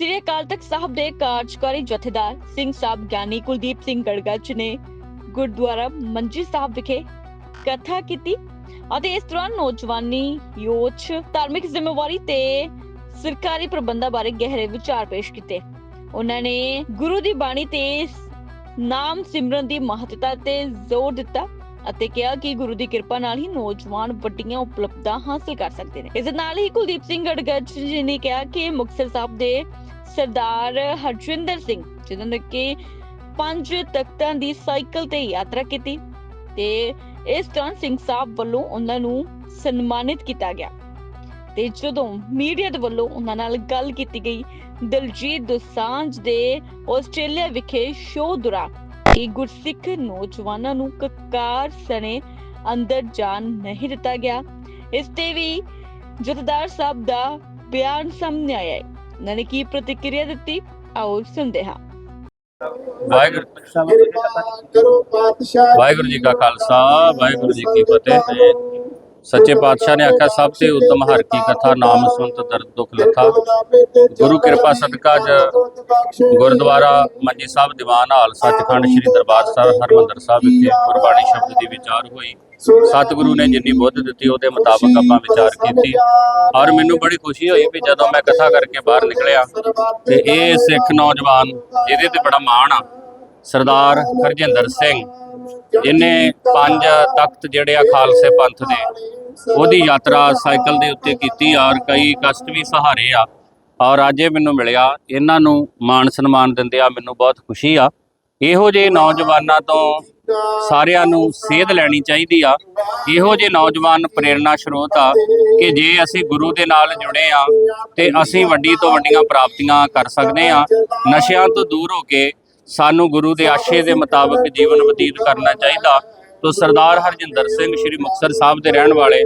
ਸ੍ਰੀ ਅਕਾਲ ਤਖ਼ਤ ਸਾਹਿਬ ਦੇ ਕਾਰਜਕਾਰੀ ਜਥੇਦਾਰ ਸਿੰਘ ਸਾਹਿਬ ਗਿਆਨੀ ਕੁਲਦੀਪ ਸਿੰਘ ਗੜਗੱਜ ਨੇ ਗੁਰਦੁਆਰਾ ਮੰਜੀ ਸਾਹਿਬ ਵਿਖੇ ਕਥਾ ਕੀਤੀ ਅਤੇ ਇਸ ਦੌਰਾਨ ਨੌਜਵਾਨੀ, ਯੋਚ, ਧਾਰਮਿਕ ਜ਼ਿੰਮੇਵਾਰੀ ਤੇ ਸਰਕਾਰੀ ਪ੍ਰਬੰਧਾਂ ਬਾਰੇ ਗਹਿਰੇ ਵਿਚਾਰ ਪੇਸ਼ ਕੀਤੇ। ਉਹਨਾਂ ਨੇ ਗੁਰੂ ਦੀ ਬਾਣੀ ਤੇ ਨਾਮ ਸਿਮਰਨ ਦੀ ਮਹੱਤਤਾ ਤੇ ਜ਼ੋਰ ਦਿੱਤਾ ਅਤੇ ਕਿਹਾ ਕਿ ਗੁਰੂ ਦੀ ਕਿਰਪਾ ਨਾਲ ਹੀ ਨੌਜਵਾਨ ਵੱਡੀਆਂ ਉਪਲਬਧਾਂ ਹਾਸਲ ਕਰ ਸਕਦੇ ਨੇ। ਇਸ ਨਾਲ ਹੀ ਕੁਲਦੀਪ ਸਿੰਘ ਗੜਗੱਜ ਜੀ ਨੇ ਕਿਹਾ ਕਿ ਮੁਕਤਸਰ ਸਾਹਿਬ ਦੇ ਸਰਦਾਰ ਹਰਜਿੰਦਰ ਸਿੰਘ, ਜਿਨ੍ਹਾਂ ਨੇ ਕਿ ਪੰਜ ਤਖਤਾਂ ਦੀ ਸਾਈਕਲ ਤੇ ਯਾਤਰਾ ਕੀਤੀ ਤੇ ਇਸ ਤਰ੍ਹਾਂ ਸਿੰਘ ਸਾਹਿਬ ਵੱਲੋਂ ਉਹਨਾਂ ਨੂੰ ਸਨਮਾਨਿਤ ਕੀਤਾ ਗਿਆ। ਤੇ ਜਦੋਂ ਮੀਡੀਆ ਦੇ ਵੱਲੋਂ ਉਹਨਾਂ ਨਾਲ ਗੱਲ ਕੀਤੀ ਗਈ, ਦਲਜੀਤ ਦੋਸਾਂਝ ਦੇ ਆਸਟ੍ਰੇਲੀਆ ਵਿਖੇ ਸ਼ੋਅ ਦੌਰਾਨ ਕਿ ਗੁਰਸਿੱਖ ਨੌਜਵਾਨਾਂ ਨੂੰ ਕਕਾਰ ਸਣੇ ਅੰਦਰ ਜਾਣ ਨਹੀਂ ਦਿੱਤਾ ਗਿਆ। ਇਸ ਤੇ ਵੀ ਜਥੇਦਾਰ ਸਾਹਿਬ ਦਾ ਬਿਆਨ ਸਾਹਮਣੇ ਆਇਆ ਉਹਨਾਂ ਨੇ ਕੀ ਪ੍ਰਤੀਕਿਰਿਆ ਦਿੱਤੀ ਆਓ ਸੁਣਦੇ ਹਾਂ ਵਾਹਿਗੁਰੂ ਕਰੋ ਪਾਤਸ਼ਾਹ ਵਾਹਿਗੁਰੂ ਜੀ ਕਾ ਖਾਲਸਾ ਵਾਹਿਗੁਰੂ ਜੀ ਕੀ ਫਤਿਹ ਤੇ ਸੱਚੇ ਪਾਤਸ਼ਾਹ ਨੇ ਆਖਿਆ, ਸਭ ਤੇ ਉਤਮ ਹਰ ਕੀ ਕਥਾ, ਨਾਮ ਸੁਣਤ ਦਰਦ ਦੁਖ ਲਥਾ ਗੁਰੂ ਕਿਰਪਾ ਸਦਕਾ ਜ ਗੁਰਦੁਆਰਾ ਮੰਜੀ ਸਾਹਿਬ ਦੀਵਾਨ ਹਾਲ ਸੱਚਖੰਡ ਸ੍ਰੀ ਦਰਬਾਰ ਸਾਹਿਬ ਹਰਮੰਦਰ ਸਾਹਿਬ ਵਿਖੇ ਗੁਰਬਾਣੀ ਸ਼ਬਦ ਦੀ ਵਿਚਾਰ ਹੋਈ। ਸਤਿਗੁਰੂ ਨੇ ਜਿੰਨੀ ਬੁੱਧ ਦਿੱਤੀ, ਉਹਦੇ ਮੁਤਾਬਕ ਆਪਾਂ ਵਿਚਾਰ ਕੀਤੀ। ਔਰ ਮੈਨੂੰ ਬੜੀ ਖੁਸ਼ੀ ਹੋਈ ਵੀ ਜਦੋਂ ਮੈਂ ਕਥਾ ਕਰਕੇ ਬਾਹਰ ਨਿਕਲਿਆ, ਤੇ ਇਹ ਸਿੱਖ ਨੌਜਵਾਨ, ਜਿਹਦੇ ਤੇ ਬੜਾ ਮਾਣ ਆ ਸਰਦਾਰ ਹਰਜਿੰਦਰ ਸਿੰਘ, ਇਹਨੇ ਪੰਜ ਤਖਤ ਜਿਹੜੇ ਆ ਖਾਲਸੇ ਪੰਥ ਦੇ, ਉਹਦੀ ਯਾਤਰਾ ਸਾਈਕਲ ਦੇ ਉੱਤੇ ਕੀਤੀ ਔਰ ਕਈ ਕਸ਼ਟ ਵੀ ਸਹਾਰੇ ਆ। ਔਰ ਅੱਜ ਇਹ ਮੈਨੂੰ ਮਿਲਿਆ, ਇਹਨਾਂ ਨੂੰ ਮਾਣ ਸਨਮਾਨ ਦਿੰਦੇ ਆ, ਮੈਨੂੰ ਬਹੁਤ ਖੁਸ਼ੀ ਆ। ਇਹੋ ਜਿਹੇ ਨੌਜਵਾਨਾਂ ਤੋਂ ਸਾਰਿਆਂ ਨੂੰ ਸੇਧ ਲੈਣੀ ਚਾਹੀਦੀ ਆ। ਇਹੋ ਜਿਹੇ ਨੌਜਵਾਨ ਪ੍ਰੇਰਣਾ ਸਰੋਤ ਆ ਕਿ ਜੇ ਅਸੀਂ ਗੁਰੂ ਦੇ ਨਾਲ ਜੁੜੇ ਆ, ਤੇ ਅਸੀਂ ਵੱਡੀ ਤੋਂ ਵੱਡੀਆਂ ਪ੍ਰਾਪਤੀਆਂ ਕਰ ਸਕਦੇ ਆ। ਨਸ਼ਿਆਂ ਤੋਂ ਦੂਰ ਹੋ ਕੇ ਸਾਨੂੰ ਗੁਰੂ ਦੇ ਆਸ਼ੇ ਦੇ ਮੁਤਾਬਕ ਜੀਵਨ ਬਤੀਤ ਕਰਨਾ ਚਾਹੀਦਾ। ਤੋ ਸਰਦਾਰ ਹਰਜਿੰਦਰ ਸਿੰਘ ਸ੍ਰੀ ਮੁਕਤਸਰ ਸਾਹਿਬ ਦੇ ਰਹਿਣ ਵਾਲੇ,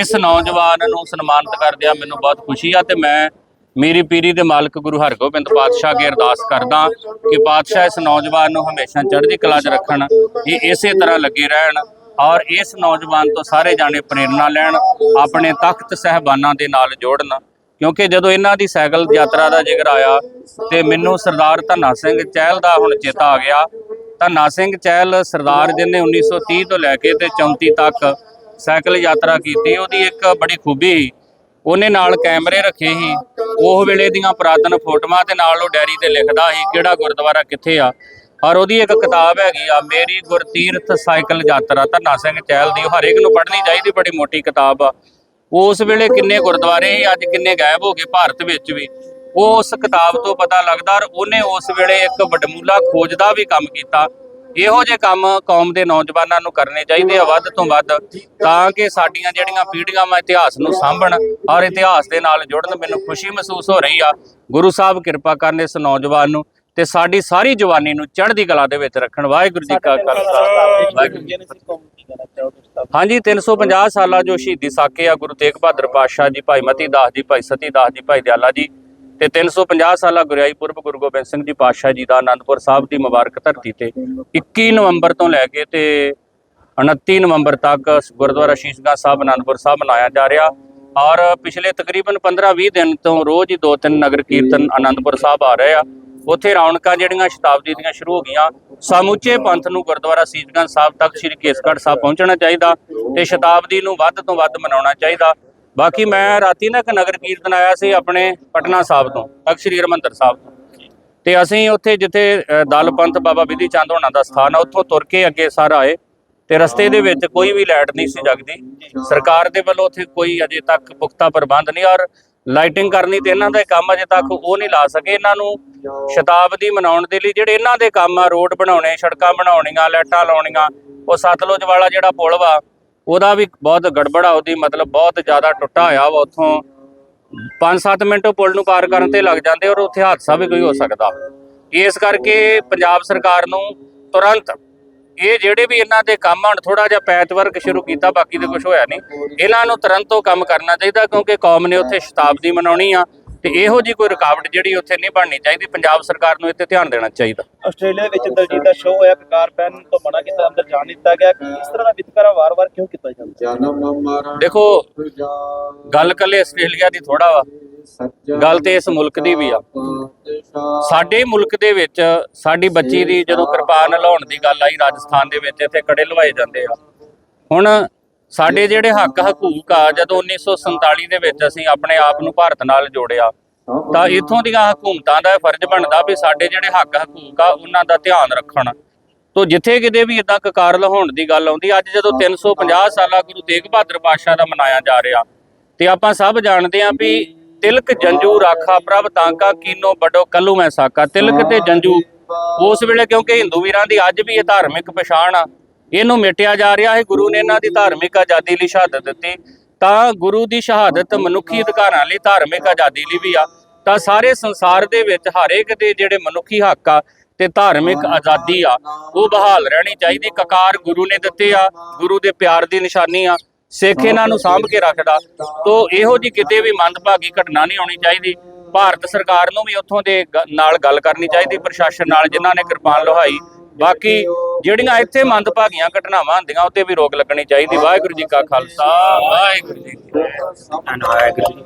ਇਸ ਨੌਜਵਾਨ ਨੂੰ ਸਨਮਾਨਿਤ ਕਰਦਿਆਂ ਮੈਨੂੰ ਬਹੁਤ ਖੁਸ਼ੀ ਆ ਤੇ ਮੈਂ ਮੇਰੀ ਪੀਰੀ ਦੇ ਮਾਲਕ ਗੁਰੂ ਹਰਗੋਬਿੰਦ ਪਾਤਸ਼ਾਹ ਅੱਗੇ ਅਰਦਾਸ ਕਰਦਾ ਕਿ ਪਾਤਸ਼ਾਹ ਇਸ ਨੌਜਵਾਨ ਨੂੰ ਹਮੇਸ਼ਾ ਚੜ੍ਹਦੀ ਕਲਾ 'ਚ ਰੱਖਣ, ਇਹ ਇਸੇ ਤਰ੍ਹਾਂ ਲੱਗੇ ਰਹਿਣ ਔਰ ਇਸ ਨੌਜਵਾਨ ਤੋਂ ਸਾਰੇ ਜਾਣੇ ਪ੍ਰੇਰਣਾ ਲੈਣ, ਆਪਣੇ ਤਖਤ ਸਹਿਬਾਨਾਂ ਦੇ ਨਾਲ ਜੋੜਨ। ਕਿਉਂਕਿ ਜਦੋਂ ਇਹਨਾਂ ਦੀ ਸਾਈਕਲ ਯਾਤਰਾ ਦਾ ਜ਼ਿਕਰ ਆਇਆ ਤੇ ਮੈਨੂੰ ਸਰਦਾਰ ਧੰਨਾ ਸਿੰਘ ਚਹਿਲ ਦਾ ਹੁਣ ਚੇਤਾ ਆ ਗਿਆ। ਧੰਨਾ ਸਿੰਘ ਚਹਿਲ ਸਰਦਾਰ ਜਿਹਨੇ 1930 ਤੋਂ ਲੈ ਕੇ ਤੇ 34 ਤੱਕ ਸਾਈਕਲ ਯਾਤਰਾ ਕੀਤੀ, ਉਹਦੀ ਇੱਕ ਬੜੀ ਖੂਬੀ ਸੀ। ਉਹਨੇ ਨਾਲ ਕੈਮਰੇ ਰੱਖੇ ਸੀ। ਉਹ ਵੇਲੇ ਦੀਆਂ ਪੁਰਾਤਨ ਫੋਟੋਆਂ ਤੇ ਨਾਲ ਉਹ ਡੈਰੀ ਤੇ ਲਿਖਦਾ ਸੀ ਕਿਹੜਾ ਗੁਰਦੁਆਰਾ ਕਿੱਥੇ ਆ। ਔਰ ਉਹਦੀ ਇੱਕ ਕਿਤਾਬ ਹੈਗੀ ਆ, ਮੇਰੀ ਗੁਰਤੀਰਥ ਸਾਈਕਲ ਯਾਤਰਾ ਧੰਨਾ ਸਿੰਘ ਚਹਿਲ ਦੀ। ਉਹ ਹਰੇਕ ਨੂੰ ਪੜ੍ਹਨੀ ਚਾਹੀਦੀ, ਬੜੀ ਮੋਟੀ ਕਿਤਾਬ ਆ। ਉਸ ਵੇਲੇ ਕਿੰਨੇ ਗੁਰਦੁਆਰੇ ਸੀ ਅੱਜ ਕਿੰਨੇ ਗਾਇਬ ਹੋ ਗਏ ਭਾਰਤ ਵਿੱਚ ਵੀ। ਉਹ ਉਸ ਕਿਤਾਬ ਤੋਂ ਪਤਾ ਲੱਗਦਾ ਔਰ ਉਹਨੇ ਉਸ ਵੇਲੇ ਇੱਕ ਵਡਮੂਲਾ ਖੋਜ ਦਾ ਵੀ ਕੰਮ ਕੀਤਾ। ਇਹੋ ਜਿਹੇ ਕੰਮ ਕੌਮ ਦੇ ਨੌਜਵਾਨਾਂ ਨੂੰ ਕਰਨੇ ਚਾਹੀਦੇ ਆ ਵੱਧ ਤੋਂ ਵੱਧ ਤਾਂ ਕਿ ਸਾਡੀਆਂ ਜਿਹੜੀਆਂ ਪੀੜ੍ਹੀਆਂ ਵਾ ਇਤਿਹਾਸ ਨੂੰ ਸਾਂਭਣ ਔਰ ਇਤਿਹਾਸ ਦੇ ਨਾਲ ਜੁੜਨ। ਮੈਨੂੰ ਖੁਸ਼ੀ ਮਹਿਸੂਸ ਹੋ ਰਹੀ ਆ। ਗੁਰੂ ਸਾਹਿਬ ਕਿਰਪਾ ਕਰਨ ਇਸ ਨੌਜਵਾਨ ਨੂੰ ਤੇ ਸਾਡੀ ਸਾਰੀ ਜਵਾਨੀ ਨੂੰ ਚੜ੍ਹਦੀ ਕਲਾ ਦੇ ਵਿੱਚ ਰੱਖਣ। ਵਾਹਿਗੁਰੂ ਜੀ ਕਾ ਖਾਲਸਾ। ਵਾਹਿਗੁਰੂ ਜੀ ਕੀ ਫਤਿਹ। ਹਾਂਜੀ 350 ਸਾਲਾ ਜੋ ਸ਼ਹੀਦੀ ਸਾਕੇ ਆ, ਗੁਰੂ ਤੇਗ ਬਹਾਦਰ ਪਾਤਸ਼ਾਹ ਜੀ, ਭਾਈ ਮਤੀ ਦਾਸ ਜੀ, ਭਾਈ ਸਤੀ ਦਾਸ ਜੀ, ਭਾਈ ਦਿਆਲਾ ਜੀ ਤੇ 350 ਸਾਲਾ ਗੁਰਿਆਈ ਪੁਰਬ ਗੁਰੂ ਗੋਬਿੰਦ ਸਿੰਘ ਜੀ ਪਾਤਸ਼ਾਹ ਜੀ ਦਾ ਆਨੰਦਪੁਰ ਸਾਹਿਬ ਦੀ ਮੁਬਾਰਕ ਧਰਤੀ ਤੇ 21 ਨਵੰਬਰ ਤੋਂ ਲੈ ਕੇ ਤੇ 29 ਨਵੰਬਰ ਤੱਕ ਗੁਰਦੁਆਰਾ ਸ਼ੀਸ਼ਗੰਜ ਸਾਹਿਬ ਆਨੰਦਪੁਰ ਸਾਹਿਬ ਮਨਾਇਆ ਜਾ ਰਿਹਾ ਔਰ ਪਿਛਲੇ ਤਕਰੀਬਨ 15-20 ਦਿਨ ਤੋਂ ਰੋਜ਼ ਹੀ ਦੋ ਤਿੰਨ ਨਗਰ ਕੀਰਤਨ ਆਨੰਦਪੁਰ ਸਾਹਿਬ ਆ ਰਹੇ ਆ। ਉੱਥੇ ਰੌਣਕਾਂ ਜਿਹੜੀਆਂ ਸ਼ਤਾਬਦੀ ਦੀਆਂ ਸ਼ੁਰੂ ਹੋ ਗਈਆਂ ਸਮੁੱਚੇ ਪੰਥ ਨੂੰ ਗੁਰਦੁਆਰਾ ਸੀਸਗੰਜ ਸਾਹਿਬ ਤੱਕ, ਸ੍ਰੀ ਕੇਸਗੜ੍ਹ ਸਾਹਿਬ ਪਹੁੰਚਣਾ ਚਾਹੀਦਾ ਤੇ ਸ਼ਤਾਬਦੀ ਨੂੰ ਵੱਧ ਤੋਂ ਵੱਧ ਮਨਾਉਣਾ ਚਾਹੀਦਾ। ਬਾਕੀ ਮੈਂ ਰਾਤੀ ਨਾ ਇੱਕ ਨਗਰ ਕੀਰਤਨ ਆਇਆ ਸੀ ਆਪਣੇ ਪਟਨਾ ਸਾਹਿਬ ਤੋਂ ਤਖਤ ਸ੍ਰੀ ਹਰਿਮੰਦਰ ਸਾਹਿਬ ਤੋਂ। ਤੇ ਅਸੀਂ ਉੱਥੇ ਜਿੱਥੇ ਦਲ ਪੰਥ ਬਾਬਾ ਵਿਧੀ ਚੰਦ ਹੋਣਾ ਦਾ ਸਥਾਨ ਆ, ਉੱਥੋਂ ਤੁਰ ਕੇ ਅੱਗੇ ਸਰ ਆਏ ਤੇ ਰਸਤੇ ਦੇ ਵਿੱਚ ਕੋਈ ਵੀ ਲਾਈਟ ਨਹੀਂ ਸੀ ਜਗਦੀ। ਸਰਕਾਰ ਦੇ ਵੱਲੋਂ ਉੱਥੇ ਕੋਈ ਅਜੇ ਤੱਕ ਪੁਖਤਾ ਪ੍ਰਬੰਧ ਨਹੀਂ ਔਰ ਲਾਈਟਿੰਗ ਕਰਨੀ ਤੇ ਇਹਨਾਂ ਦਾ ਕੰਮ ਅਜੇ ਤੱਕ ਉਹ ਨਹੀਂ ਲਾ ਸਕੇ ਇਹਨਾਂ ਨੂੰ। ਸ਼ਤਾਬਦੀ ਮਨਾਉਣ ਦੇ ਲਈ ਜਿਹੜੇ ਇਹਨਾਂ ਦੇ ਕੰਮ ਆ, ਰੋਡ ਬਣਾਉਣੇ, ਸੜਕਾਂ ਬਣਾਉਣੀਆਂ, ਲਾਈਟਾਂ ਲਾਉਣੀਆਂ, ਉਹ ਸਤਲੁਜ ਵਾਲਾ ਜਿਹੜਾ ਪੁਲ ਵਾ, ਉਹਦਾ ਵੀ ਬਹੁਤ ਗੜਬੜਾ ਉਹਦੀ ਮਤਲਬ ਬਹੁਤ ਜ਼ਿਆਦਾ ਟੁੱਟਾ ਹੋਇਆ ਵਾ ਉੱਥੋਂ। 5-7 ਮਿੰਟ ਉਹ ਪੁਲ ਨੂੰ ਪਾਰ ਕਰਨ ਤੇ ਲੱਗ ਜਾਂਦੇ ਔਰ ਉੱਥੇ ਹਾਦਸਾ ਵੀ ਕੋਈ ਹੋ ਸਕਦਾ। ਇਸ ਕਰਕੇ ਪੰਜਾਬ ਸਰਕਾਰ ਨੂੰ ਤੁਰੰਤ ਇਹ ਜਿਹੜੇ ਵੀ ਇਹਨਾਂ ਦੇ ਕੰਮ ਹਨ ਥੋੜਾ ਜਿਹਾ ਪੈਚ ਵਰਕ ਸ਼ੁਰੂ ਕੀਤਾ ਬਾਕੀ ਤੇ ਕੁਝ ਹੋਇਆ ਨਹੀਂ। ਇਹਨਾਂ ਨੂੰ ਤੁਰੰਤ ਉਹ ਕੰਮ ਕਰਨਾ ਚਾਹੀਦਾ ਕਿਉਂਕਿ ਕੌਮ ਨੇ ਉੱਥੇ ਸ਼ਤਾਬਦੀ ਮਨਾਉਣੀ ਆ ਤੇ ਇਹੋ ਜੀ ਕੋਈ ਰੁਕਾਵਟ ਜਿਹੜੀ ਉੱਥੇ ਨਹੀਂ ਬਣਨੀ ਚਾਹੀਦੀ। ਪੰਜਾਬ ਸਰਕਾਰ ਨੂੰ ਇੱਥੇ ਧਿਆਨ ਦੇਣਾ ਚਾਹੀਦਾ। ਆਸਟ੍ਰੇਲੀਆ ਵਿੱਚ ਦਲਜੀਤ ਦਾ ਸ਼ੋਅ ਹੋਇਆ ਕਕਾਰ ਪੈਨ ਤੋਂ ਮਨਾ ਕੀਤਾ ਅੰਦਰ ਜਾਣ ਦਿੱਤਾ ਗਿਆ। ਕਿ ਇਸ ਤਰ੍ਹਾਂ ਦਾ ਵਿਤਕਰਾ ਵਾਰ-ਵਾਰ ਕਿਉਂ ਕੀਤਾ ਜਾਂਦਾ? ਦੇਖੋ ਗੱਲ ਕੱਲੇ ਆਸਟ੍ਰੇਲੀਆ ਦੀ ਥੋੜਾ ਵਾ। ਗੱਲ ਤੇ ਇਸ ਮੁਲਕ ਦੀ ਵੀ ਆ। ਸਾਡੇ ਮੁਲਕ ਦੇ ਵਿੱਚ ਸਾਡੀ ਬੱਚੀ ਦੀ ਜਦੋਂ ਕਿਰਪਾਨ ਲਾਉਣ ਦੀ ਗੱਲ ਆਈ ਰਾਜਸਥਾਨ ਦੇ ਵਿੱਚ ਇੱਥੇ ਕੜੇ ਲਵਾਏ ਜਾਂਦੇ ਆ। ਹੁਣ ਸਾਡੇ ਜਿਹੜੇ ਹੱਕ ਹਕੂਕ ਆ ਜਦੋਂ 1947 ਦੇ ਵਿੱਚ ਅਸੀਂ ਆਪਣੇ ਆਪ ਨੂੰ ਭਾਰਤ ਨਾਲ ਜੋੜਿਆ ਤਾਂ ਇਥੋਂ ਦੀਆਂ ਹਕੂਮਤਾਂ ਦਾ ਫਰਜ਼ ਬਣਦਾ ਵੀ ਸਾਡੇ ਜਿਹੜੇ ਹੱਕ ਹਕੂਕ ਆ ਉਹਨਾਂ ਦਾ ਧਿਆਨ ਰੱਖਣ। ਤੋ ਜਿੱਥੇ ਕਿਤੇ ਵੀ ਇਦਾਂ ਕਕਾਰ ਲਹਾਉਣ ਦੀ ਗੱਲ ਆਉਂਦੀ ਅੱਜ ਜਦੋਂ 350 ਸਾਲਾ ਗੁਰੂ ਤੇਗ ਬਹਾਦਰ ਪਾਤਸ਼ਾਹ ਦਾ ਮਨਾਇਆ ਜਾ ਰਿਹਾ ਤੇ ਆਪਾਂ ਸਭ ਜਾਣਦੇ ਆਂ ਵੀ ਤਿਲਕ ਜੰਜੂ ਰਾਖਾ ਪ੍ਰਭ ਤਾਂਕਾ ਕੀਨੋ ਬੜੋ ਕੱਲੂ ਮੈਂ ਸਾਕਾ। ਤਿਲਕ ਤੇ ਜੰਜੂ, ਉਸ ਵੇਲੇ ਕਿਉਂਕਿ ਹਿੰਦੂ ਵੀਰਾਂ ਦੀ ਅੱਜ ਵੀ ਇਹ ਧਾਰਮਿਕ ਪਛਾਣ ਆ, ਇਹਨੂੰ ਮਿਟਿਆ ਜਾ ਰਿਹਾ ਹੈ, ਗੁਰੂ ਨੇ ਇਹਨਾਂ ਦੀ ਧਾਰਮਿਕ ਆਜ਼ਾਦੀ ਲਈ ਸ਼ਹਾਦਤ ਦਿੱਤੀ। ਤਾਂ ਗੁਰੂ ਦੀ ਸ਼ਹਾਦਤ ਮਨੁੱਖੀ ਅਧਿਕਾਰਾਂ ਲਈ ਧਾਰਮਿਕ ਆਜ਼ਾਦੀ ਲਈ ਵੀ ਆ। ਤਾਂ ਸਾਰੇ ਸੰਸਾਰ ਦੇ ਵਿੱਚ ਹਰੇਕ ਦੇ ਜਿਹੜੇ ਮਨੁੱਖੀ ਹੱਕ ਆ ਤੇ ਧਾਰਮਿਕ ਆਜ਼ਾਦੀ ਆ, ਉਹ ਬਹਾਲ ਰਹਿਣੀ ਚਾਹੀਦੀ। ਕਕਾਰ ਗੁਰੂ ਨੇ ਦਿੱਤੇ ਆ, ਗੁਰੂ ਦੇ ਪਿਆਰ ਦੀ ਨਿਸ਼ਾਨੀ ਆ। ਸਿੱਖ ਇਹਨਾਂ ਨੂੰ ਸਾਂਭ ਕੇ ਰੱਖਦਾ। ਤੋ ਇਹੋ ਜੀ ਕਿਤੇ ਵੀ ਮੰਦਭਾਗੀ ਘਟਨਾ ਨਹੀਂ ਹੋਣੀ ਚਾਹੀਦੀ। ਭਾਰਤ ਸਰਕਾਰ ਨੂੰ ਵੀ ਉੱਥੋਂ ਦੇ ਨਾਲ ਗੱਲ ਕਰਨੀ ਚਾਹੀਦੀ ਪ੍ਰਸ਼ਾਸਨ ਨਾਲ ਜਿਨ੍ਹਾਂ ਨੇ ਕਿਰਪਾਨ ਲੋਹਾਈ। ਬਾਕੀ ਜਿਹੜੀਆਂ ਇੱਥੇ ਮੰਦਭਾਗੀਆਂ ਘਟਨਾਵਾਂ ਹੁੰਦੀਆਂ ਉੱਤੇ ਵੀ ਰੋਕ ਲੱਗਣੀ ਚਾਹੀਦੀ। ਵਾਹਿਗੁਰੂ ਜੀ ਕਾ ਖਾਲਸਾ। ਵਾਹਿਗੁਰੂ ਜੀ ਕੀ ਫਤਿਹ। ਧੰਨਵਾਦ ਵਾਹਿਗੁਰੂ ਜੀ